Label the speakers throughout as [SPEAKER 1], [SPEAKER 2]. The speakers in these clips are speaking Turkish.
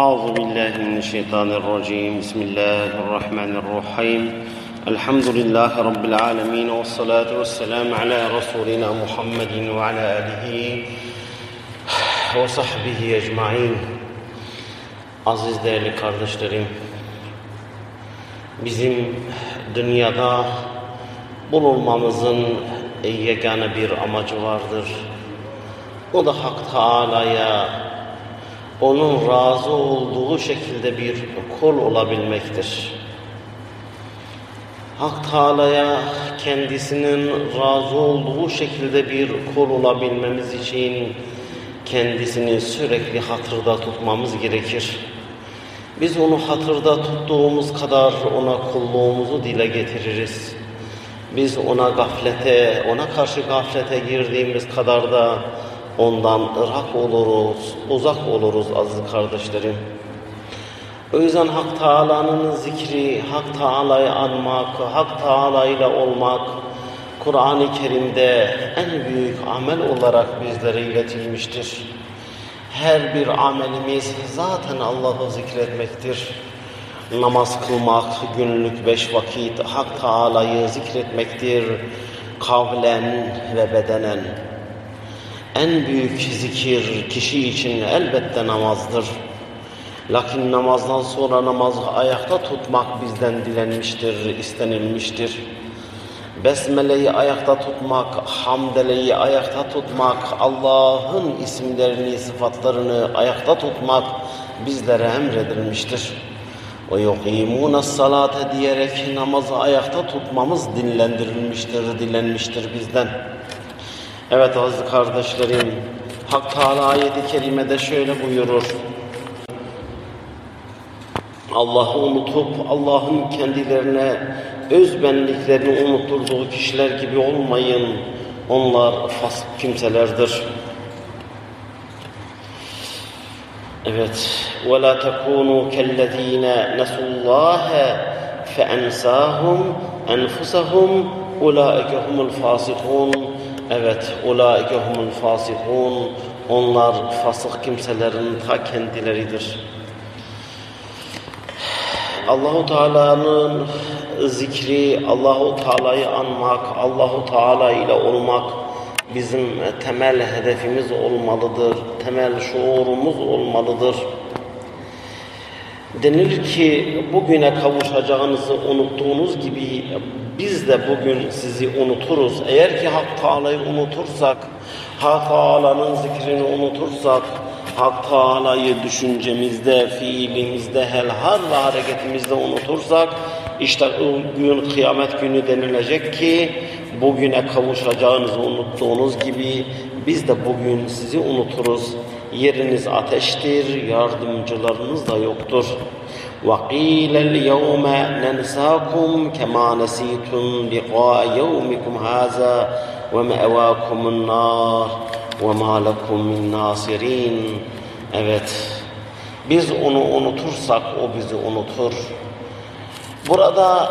[SPEAKER 1] أعوذ بالله من الشيطان الرجيم بسم الله الرحمن الرحيم الحمد لله رب العالمين والصلاة والسلام على رسولنا محمد وعلى آله وصحبه ecmain Aziz değerli kardeşlerim Bizim dünyada bulunmamızın yegane bir amacı vardır. O da Hak Teala'ya onun razı olduğu şekilde bir kul olabilmektir. Hak Teala'ya kendisinin razı olduğu şekilde bir kul olabilmemiz için kendisini sürekli hatırda tutmamız gerekir. Biz onu hatırda tuttuğumuz kadar ona kulluğumuzu dile getiririz. Biz ona gaflete, ona karşı gaflete girdiğimiz kadar da Ondan ırak oluruz, uzak oluruz aziz kardeşlerim. O yüzden Hak Teala'nın zikri, Hak Teala'yı anmak, Hak Teala ile olmak Kur'an-ı Kerim'de en büyük amel olarak bizlere iletilmiştir. Her bir amelimiz zaten Allah'ı zikretmektir. Namaz kılmak, günlük beş vakit Hak Teala'yı zikretmektir. Kavlen ve bedenen. En büyük zikir kişi için elbette namazdır. Lakin namazdan sonra namazı ayakta tutmak bizden dilenmiştir, istenilmiştir. Besmeleyi ayakta tutmak, hamdeleyi ayakta tutmak, Allah'ın isimlerini, sıfatlarını ayakta tutmak bizlere emredilmiştir. Ve yukimûne salate diyerek namazı ayakta tutmamız dinlendirilmiştir, dilenmiştir bizden. Evet aziz kardeşlerim, Hak Teala ayeti kerimede şöyle buyurur. Allah'ı unutup Allah'ın kendilerine öz benliklerini unutturduğu kişiler gibi olmayın. Onlar fasık kimselerdir. Evet. وَلَا تَكُونُوا كَالَّذ۪ينَ نَسُوا اللّٰهَ فَاَنْسَاهُمْ اَنْفُسَهُمْ اُولَٰئِكَ هُمُ الْفَاسِقُونَ Evet, ulaike humul fasikun. Onlar fasık kimselerin ta kendileridir. Allahu Teala'nın zikri, Allahu Teala'yı anmak, Allahu Teala ile olmak bizim temel hedefimiz olmalıdır. Temel şuurumuz olmalıdır denilir ki bugüne kavuşacağınızı unuttuğunuz gibi biz de bugün sizi unuturuz. Eğer ki Hak Teala'yı unutursak, Hak Teala'nın zikrini unutursak, Hak Teala'yı düşüncemizde, fiilimizde, helhal ve hareketimizde unutursak, işte o gün kıyamet günü denilecek ki bugüne kavuşacağınızı unuttuğunuz gibi biz de bugün sizi unuturuz. Yeriniz ateştir, yardımcılarınız da yoktur. وَقِيلَ الْيَوْمَ نَنْسَاكُمْ كَمَا نَسِيتُمْ لِقَاءَ يَوْمِكُمْ هَذَا وَمَأْوَاكُمُ النَّارِ وَمَا لَكُمْ مِنْ نَاصِرِينَ Evet, biz onu unutursak o bizi unutur. Burada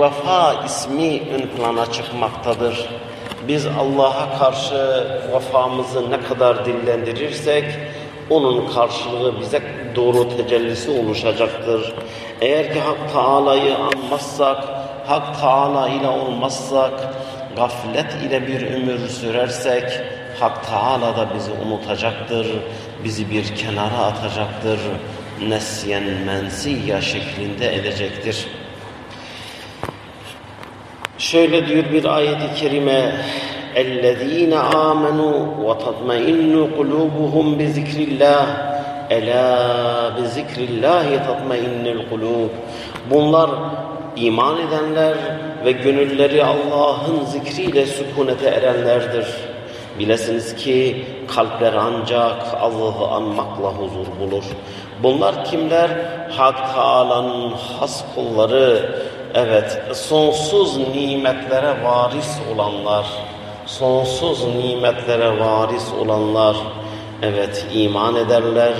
[SPEAKER 1] vefa ismi ön plana çıkmaktadır biz Allah'a karşı vefamızı ne kadar dillendirirsek onun karşılığı bize doğru tecellisi oluşacaktır. Eğer ki Hak taalayı anmazsak, Hak taala ile olmazsak, gaflet ile bir ömür sürersek, Hak taala da bizi unutacaktır, bizi bir kenara atacaktır, nesyen mensiya şeklinde edecektir.'' Şöyle diyor bir ayet-i kerime اَلَّذ۪ينَ آمَنُوا وَتَطْمَئِنُّ قُلُوبُهُمْ بِذِكْرِ اللّٰهِ اَلَا بِذِكْرِ اللّٰهِ تَطْمَئِنُّ الْقُلُوبِ Bunlar iman edenler ve gönülleri Allah'ın zikriyle sükunete erenlerdir. Bilesiniz ki kalpler ancak Allah'ı anmakla huzur bulur. Bunlar kimler? Hak Teala'nın has kulları, Evet, sonsuz nimetlere varis olanlar, sonsuz nimetlere varis olanlar, evet iman ederler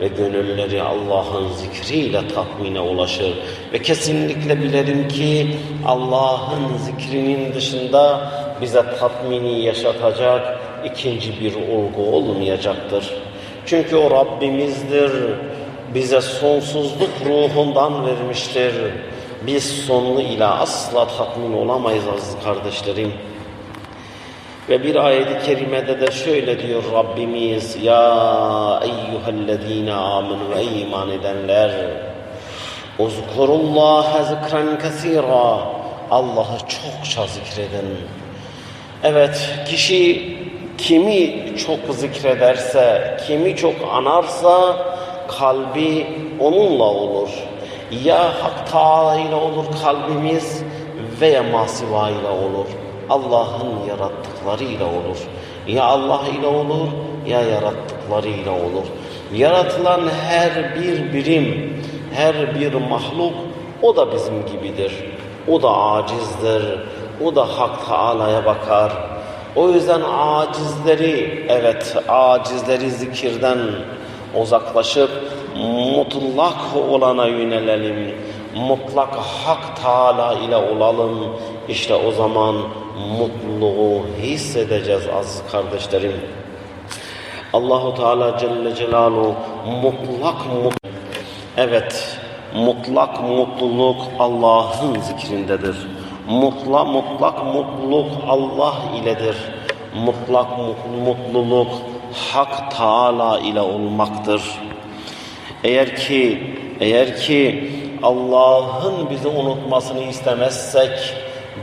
[SPEAKER 1] ve gönülleri Allah'ın zikriyle tatmine ulaşır. Ve kesinlikle bilerim ki Allah'ın zikrinin dışında bize tatmini yaşatacak ikinci bir olgu olmayacaktır. Çünkü o Rabbimizdir, bize sonsuzluk ruhundan vermiştir biz sonlu ile asla tatmin olamayız aziz kardeşlerim. Ve bir ayet-i kerimede de şöyle diyor Rabbimiz Ya eyyühellezine aminu ve iman edenler Uzkurullaha zikren kesira Allah'ı çokça zikredin. Evet kişi kimi çok zikrederse, kimi çok anarsa kalbi onunla olur. Ya Hak Teala ile olur kalbimiz veya masiva ile olur. Allah'ın yarattıkları ile olur. Ya Allah ile olur ya yarattıkları ile olur. Yaratılan her bir birim, her bir mahluk o da bizim gibidir. O da acizdir. O da Hak taalaya bakar. O yüzden acizleri, evet acizleri zikirden uzaklaşıp mutlak olana yönelelim. Mutlak Hak Teala ile olalım. İşte o zaman mutluluğu hissedeceğiz az kardeşlerim. Allahu Teala Celle Celaluhu mutlak mut Evet, mutlak mutluluk Allah'ın zikrindedir. Mutla, mutlak mutluluk Allah iledir. Mutlak mutluluk Hak Teala ile olmaktır. Eğer ki eğer ki Allah'ın bizi unutmasını istemezsek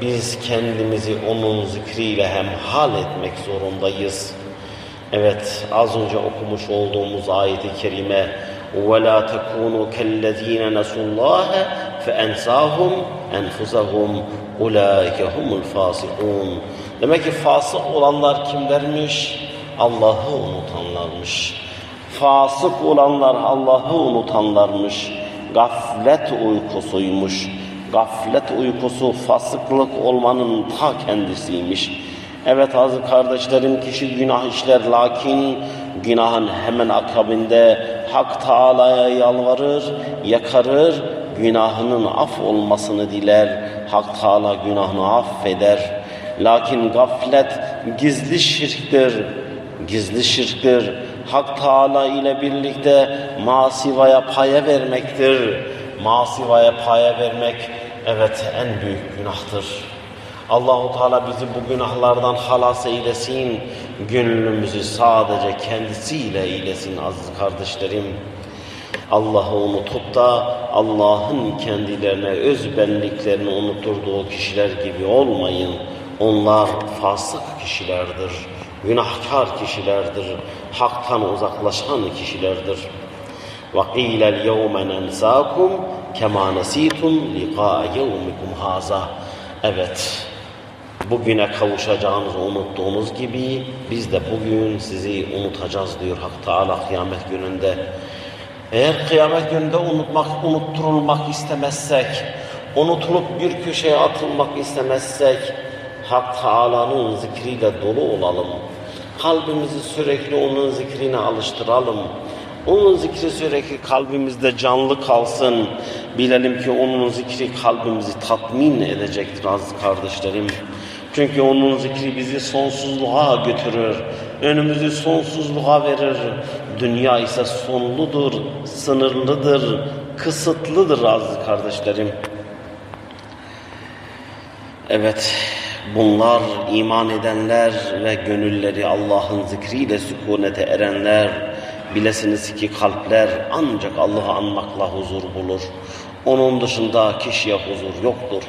[SPEAKER 1] biz kendimizi onun zikriyle hemhal etmek zorundayız. Evet az önce okumuş olduğumuz ayeti kerime وَلَا تَكُونُوا كَالَّذ۪ينَ نَسُوا اللّٰهَ فَاَنْسَاهُمْ اَنْفُزَهُمْ اُولَٰئِكَ هُمُ الْفَاسِقُونَ Demek ki fasık olanlar kimlermiş? Allah'ı unutanlarmış. Fasık olanlar Allah'ı unutanlarmış. Gaflet uykusuymuş. Gaflet uykusu fasıklık olmanın ta kendisiymiş. Evet azı kardeşlerim kişi günah işler lakin günahın hemen akabinde Hak Teala'ya yalvarır, yakarır, günahının af olmasını diler. Hak Teala günahını affeder. Lakin gaflet gizli şirktir. Gizli şirktir Hak Teala ile birlikte masivaya paya vermektir. Masivaya paya vermek evet en büyük günahtır. Allahu Teala bizi bu günahlardan halas eylesin. Gönlümüzü sadece kendisiyle eylesin aziz kardeşlerim. Allah'ı unutup da Allah'ın kendilerine öz benliklerini unutturduğu kişiler gibi olmayın. Onlar fasık kişilerdir günahkar kişilerdir, haktan uzaklaşan kişilerdir. وَقِيلَ الْيَوْمَ نَنْسَاكُمْ كَمَا نَس۪يتُمْ liqa يَوْمِكُمْ haza. Evet, bugüne kavuşacağınızı unuttuğunuz gibi biz de bugün sizi unutacağız diyor Hak Teala kıyamet gününde. Eğer kıyamet gününde unutmak, unutturulmak istemezsek, unutulup bir köşeye atılmak istemezsek, Hak Teala'nın zikriyle dolu olalım kalbimizi sürekli onun zikrine alıştıralım. Onun zikri sürekli kalbimizde canlı kalsın. Bilelim ki onun zikri kalbimizi tatmin edecektir aziz kardeşlerim. Çünkü onun zikri bizi sonsuzluğa götürür. Önümüzü sonsuzluğa verir. Dünya ise sonludur, sınırlıdır, kısıtlıdır aziz kardeşlerim. Evet. Bunlar iman edenler ve gönülleri Allah'ın zikriyle sükunete erenler. Bilesiniz ki kalpler ancak Allah'ı anmakla huzur bulur. Onun dışında kişiye huzur yoktur.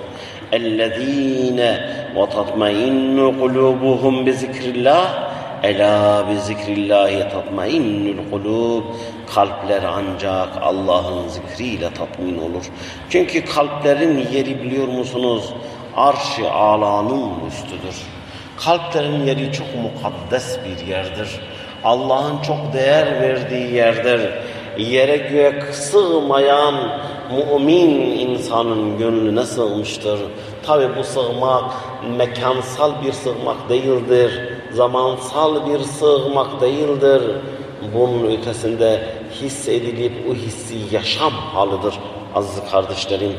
[SPEAKER 1] اَلَّذ۪ينَ وَتَطْمَئِنُّ قُلُوبُهُمْ بِذِكْرِ اللّٰهِ اَلَا بِذِكْرِ اللّٰهِ تَطْمَئِنُّ الْقُلُوبِ Kalpler ancak Allah'ın zikriyle tatmin olur. Çünkü kalplerin yeri biliyor musunuz? arş-ı alanın üstüdür. Kalplerin yeri çok mukaddes bir yerdir. Allah'ın çok değer verdiği yerdir. Yere göğe sığmayan mümin insanın gönlüne sığmıştır. Tabi bu sığmak mekansal bir sığmak değildir. Zamansal bir sığmak değildir. Bunun ötesinde hissedilip o hissi yaşam halıdır aziz kardeşlerim.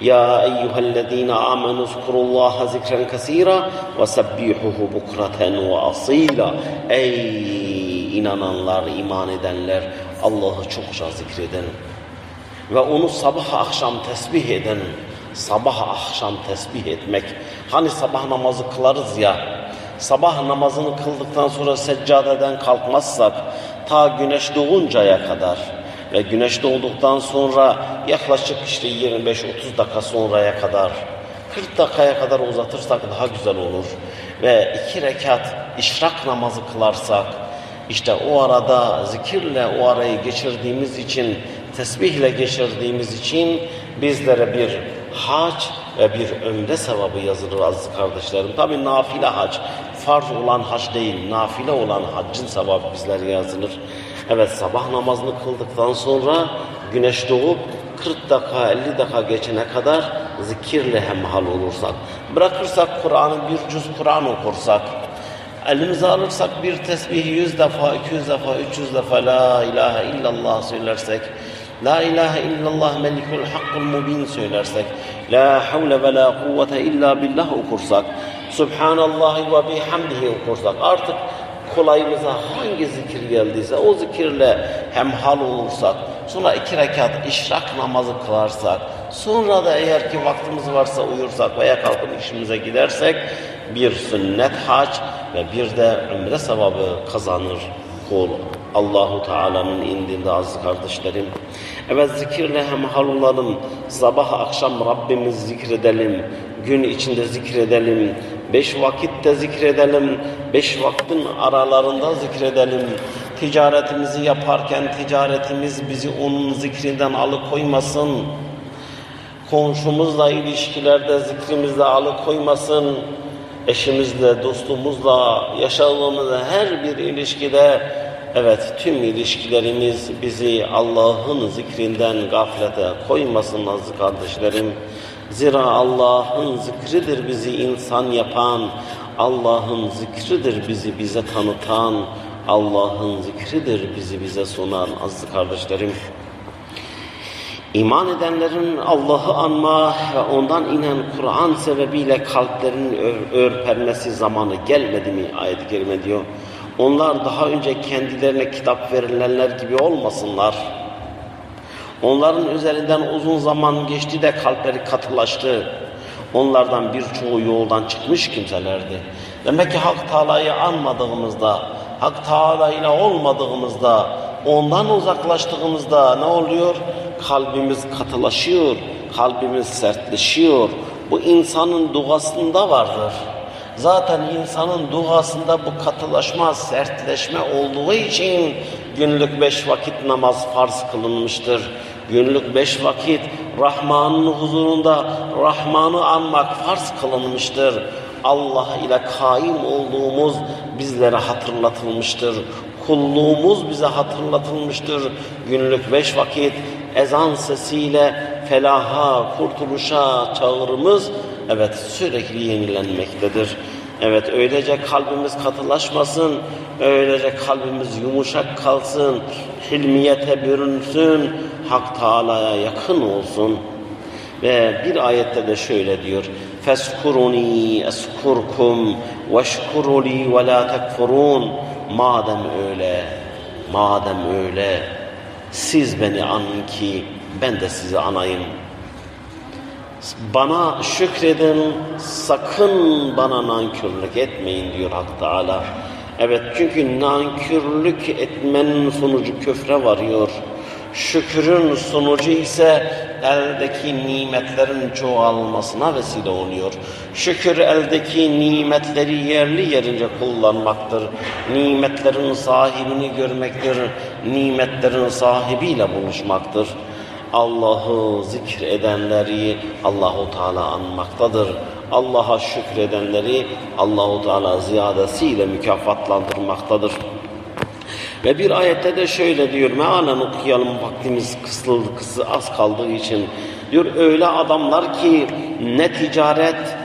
[SPEAKER 1] Ya eyyühellezine amenu zkurullaha zikren kasira ve sebbihuhu bukraten ve asila. Ey inananlar, iman edenler, Allah'ı çokça zikreden ve onu sabah akşam tesbih eden, sabah akşam tesbih etmek. Hani sabah namazı kılarız ya, sabah namazını kıldıktan sonra seccadeden kalkmazsak, ta güneş doğuncaya kadar, ve güneş doğduktan sonra yaklaşık işte 25-30 dakika sonraya kadar 40 dakikaya kadar uzatırsak daha güzel olur. Ve iki rekat işrak namazı kılarsak işte o arada zikirle o arayı geçirdiğimiz için, tesbihle geçirdiğimiz için bizlere bir hac ve bir ömre sevabı yazılır aziz kardeşlerim. Tabi nafile hac, farz olan hac değil, nafile olan haccın sevabı bizlere yazılır. Evet sabah namazını kıldıktan sonra güneş doğup 40 dakika 50 dakika geçene kadar zikirle hemhal olursak, bırakırsak Kur'an'ı bir cüz Kur'an okursak, elimize alırsak bir tesbihi 100 defa, 200 defa, 300 defa La ilahe illallah söylersek, La ilahe illallah melikul hakkul mubin söylersek, La havle ve la kuvvete illa billah okursak, Subhanallahi ve bihamdihi okursak artık kolayımıza hangi zikir geldiyse o zikirle hemhal olursak, sonra iki rekat işrak namazı kılarsak, sonra da eğer ki vaktimiz varsa uyursak veya kalkıp işimize gidersek bir sünnet hac ve bir de ümre sevabı kazanır kul. Allahu Teala'nın indinde aziz kardeşlerim. Evet zikirle hemhal olalım. Sabah akşam Rabbimiz zikredelim. Gün içinde zikredelim beş vakitte zikredelim, beş vaktin aralarında zikredelim. Ticaretimizi yaparken ticaretimiz bizi onun zikrinden alıkoymasın. Komşumuzla ilişkilerde zikrimizle alıkoymasın. Eşimizle, dostumuzla, yaşadığımız her bir ilişkide Evet, tüm ilişkilerimiz bizi Allah'ın zikrinden gaflete koymasın aziz kardeşlerim. Zira Allah'ın zikridir bizi insan yapan, Allah'ın zikridir bizi bize tanıtan, Allah'ın zikridir bizi bize sunan azı kardeşlerim. İman edenlerin Allah'ı anma ve ondan inen Kur'an sebebiyle kalplerinin örpermesi zamanı gelmedi mi ayet-i kerime diyor. Onlar daha önce kendilerine kitap verilenler gibi olmasınlar Onların üzerinden uzun zaman geçti de kalpleri katılaştı. Onlardan birçoğu yoldan çıkmış kimselerdi. Demek ki Hak Teala'yı anmadığımızda, Hak Teala ile olmadığımızda, ondan uzaklaştığımızda ne oluyor? Kalbimiz katılaşıyor, kalbimiz sertleşiyor. Bu insanın duasında vardır. Zaten insanın duasında bu katılaşma, sertleşme olduğu için günlük beş vakit namaz farz kılınmıştır. Günlük beş vakit Rahman'ın huzurunda Rahman'ı anmak farz kılınmıştır. Allah ile kaim olduğumuz bizlere hatırlatılmıştır. Kulluğumuz bize hatırlatılmıştır. Günlük beş vakit ezan sesiyle felaha, kurtuluşa çağırımız. Evet sürekli yenilenmektedir. Evet öylece kalbimiz katılaşmasın, öylece kalbimiz yumuşak kalsın, hilmiyete bürünsün, Hak Teala'ya yakın olsun. Ve bir ayette de şöyle diyor. Feskuruni eskurkum veşkuruli ve la tekfurun. Madem öyle, madem öyle siz beni anın ki ben de sizi anayım.'' Bana şükredin, sakın bana nankörlük etmeyin diyor Hak Teala. Evet çünkü nankörlük etmenin sonucu köfre varıyor. Şükürün sonucu ise eldeki nimetlerin çoğalmasına vesile oluyor. Şükür eldeki nimetleri yerli yerince kullanmaktır. Nimetlerin sahibini görmektir. Nimetlerin sahibiyle buluşmaktır. Allah'ı edenleri Allahu Teala anmaktadır. Allah'a şükredenleri Allahu Teala ziyadesiyle mükafatlandırmaktadır. Ve bir ayette de şöyle diyor. Mealen okuyalım vaktimiz kısıldı, kısı az kaldığı için. Diyor öyle adamlar ki ne ticaret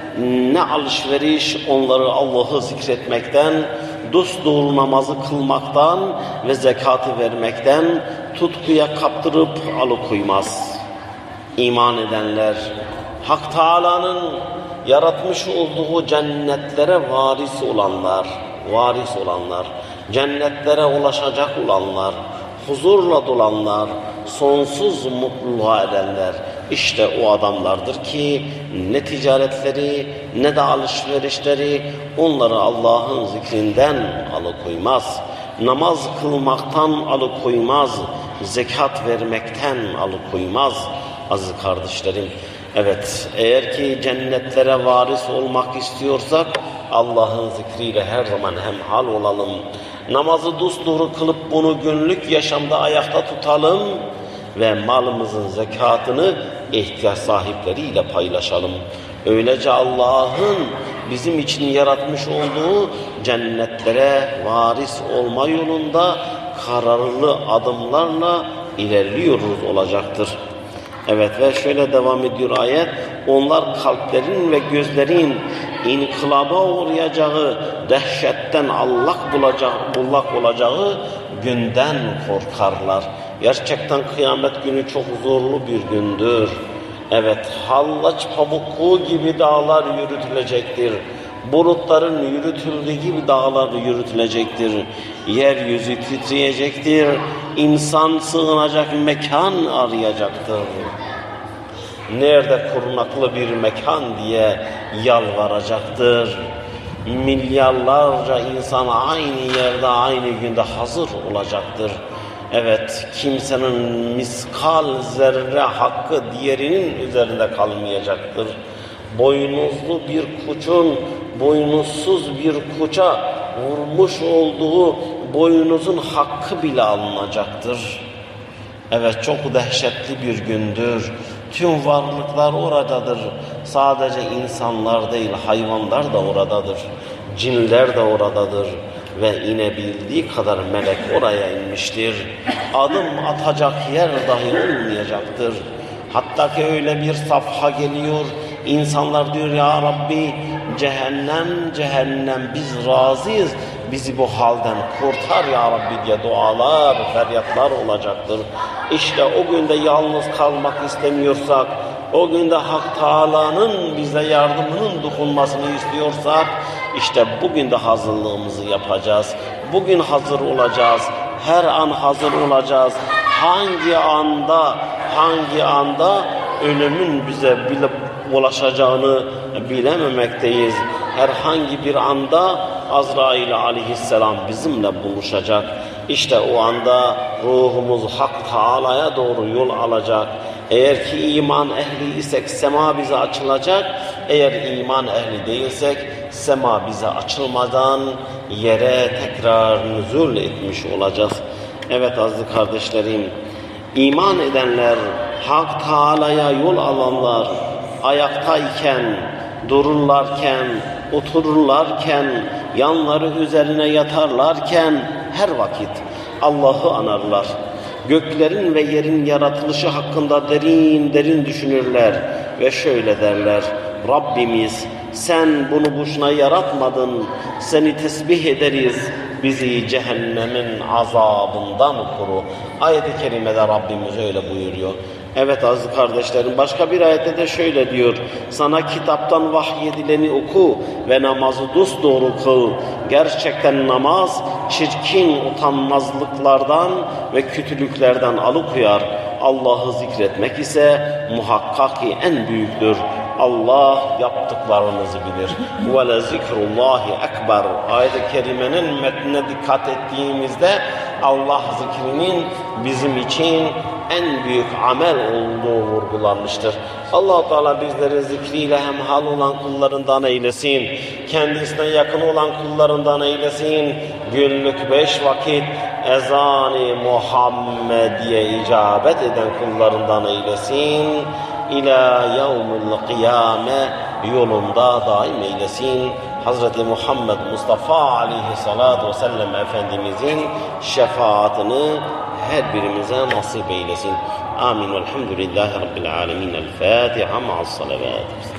[SPEAKER 1] ne alışveriş onları Allah'ı zikretmekten, dost doğru namazı kılmaktan ve zekatı vermekten tutkuya kaptırıp alıkoymaz. İman edenler Hak Teala'nın yaratmış olduğu cennetlere varis olanlar, varis olanlar, cennetlere ulaşacak olanlar, huzurla dolanlar, sonsuz mutluluğa edenler işte o adamlardır ki ne ticaretleri ne de alışverişleri onları Allah'ın zikrinden alıkoymaz namaz kılmaktan alıkoymaz, zekat vermekten alıkoymaz aziz kardeşlerim. Evet, eğer ki cennetlere varis olmak istiyorsak Allah'ın zikriyle her zaman hemhal olalım. Namazı dusduru kılıp bunu günlük yaşamda ayakta tutalım ve malımızın zekatını ihtiyaç sahipleriyle paylaşalım. Öylece Allah'ın bizim için yaratmış olduğu cennetlere varis olma yolunda kararlı adımlarla ilerliyoruz olacaktır. Evet ve şöyle devam ediyor ayet. Onlar kalplerin ve gözlerin inkılaba uğrayacağı, dehşetten allak bulacak, bullak olacağı günden korkarlar. Gerçekten kıyamet günü çok zorlu bir gündür. Evet, hallaç pamuku gibi dağlar yürütülecektir. Bulutların yürütüldüğü gibi dağlar yürütülecektir. Yeryüzü titriyecektir. İnsan sığınacak mekan arayacaktır. Nerede korunaklı bir mekan diye yalvaracaktır. Milyarlarca insan aynı yerde aynı günde hazır olacaktır. Evet, kimsenin miskal zerre hakkı diğerinin üzerinde kalmayacaktır. Boynuzlu bir kuçun boynuzsuz bir kuça vurmuş olduğu boynuzun hakkı bile alınacaktır. Evet çok dehşetli bir gündür. Tüm varlıklar oradadır. Sadece insanlar değil hayvanlar da oradadır. Cinler de oradadır ve inebildiği kadar melek oraya inmiştir. Adım atacak yer dahi olmayacaktır. Hatta ki öyle bir safha geliyor. İnsanlar diyor ya Rabbi cehennem cehennem biz razıyız. Bizi bu halden kurtar ya Rabbi diye dualar, feryatlar olacaktır. İşte o günde yalnız kalmak istemiyorsak o günde Hak Teala'nın bize yardımının dokunmasını istiyorsak işte bugün de hazırlığımızı yapacağız. Bugün hazır olacağız. Her an hazır olacağız. Hangi anda hangi anda ölümün bize bile ulaşacağını bilememekteyiz. Herhangi bir anda Azrail aleyhisselam bizimle buluşacak. İşte o anda ruhumuz Hak Teala'ya doğru yol alacak. Eğer ki iman ehli isek sema bize açılacak. Eğer iman ehli değilsek sema bize açılmadan yere tekrar nüzul etmiş olacağız. Evet azlı kardeşlerim iman edenler Hak Teala'ya yol alanlar ayaktayken, dururlarken, otururlarken, yanları üzerine yatarlarken her vakit Allah'ı anarlar göklerin ve yerin yaratılışı hakkında derin derin düşünürler ve şöyle derler. Rabbimiz sen bunu boşuna yaratmadın, seni tesbih ederiz, bizi cehennemin azabından koru. Ayet-i Kerime'de Rabbimiz öyle buyuruyor. Evet azı kardeşlerim başka bir ayette de şöyle diyor. Sana kitaptan vahyedileni oku ve namazı doğru kıl. Gerçekten namaz çirkin utanmazlıklardan ve kötülüklerden alıkoyar. Allah'ı zikretmek ise muhakkak ki en büyüktür. Allah yaptıklarınızı bilir. Ve le zikrullahi ekber. Ayet-i kerimenin metnine dikkat ettiğimizde Allah zikrinin bizim için en büyük amel olduğu vurgulanmıştır. allah Teala bizleri zikriyle hemhal olan kullarından eylesin. Kendisine yakın olan kullarından eylesin. Günlük beş vakit ezani Muhammediye icabet eden kullarından eylesin. İlâ yevmül kıyame yolunda daim eylesin. Hazreti Muhammed Mustafa aleyhissalatu vesselam Efendimizin şefaatini هاد برمزان نصيب إلى آمين والحمد لله رب العالمين الفاتحة مع الصلوات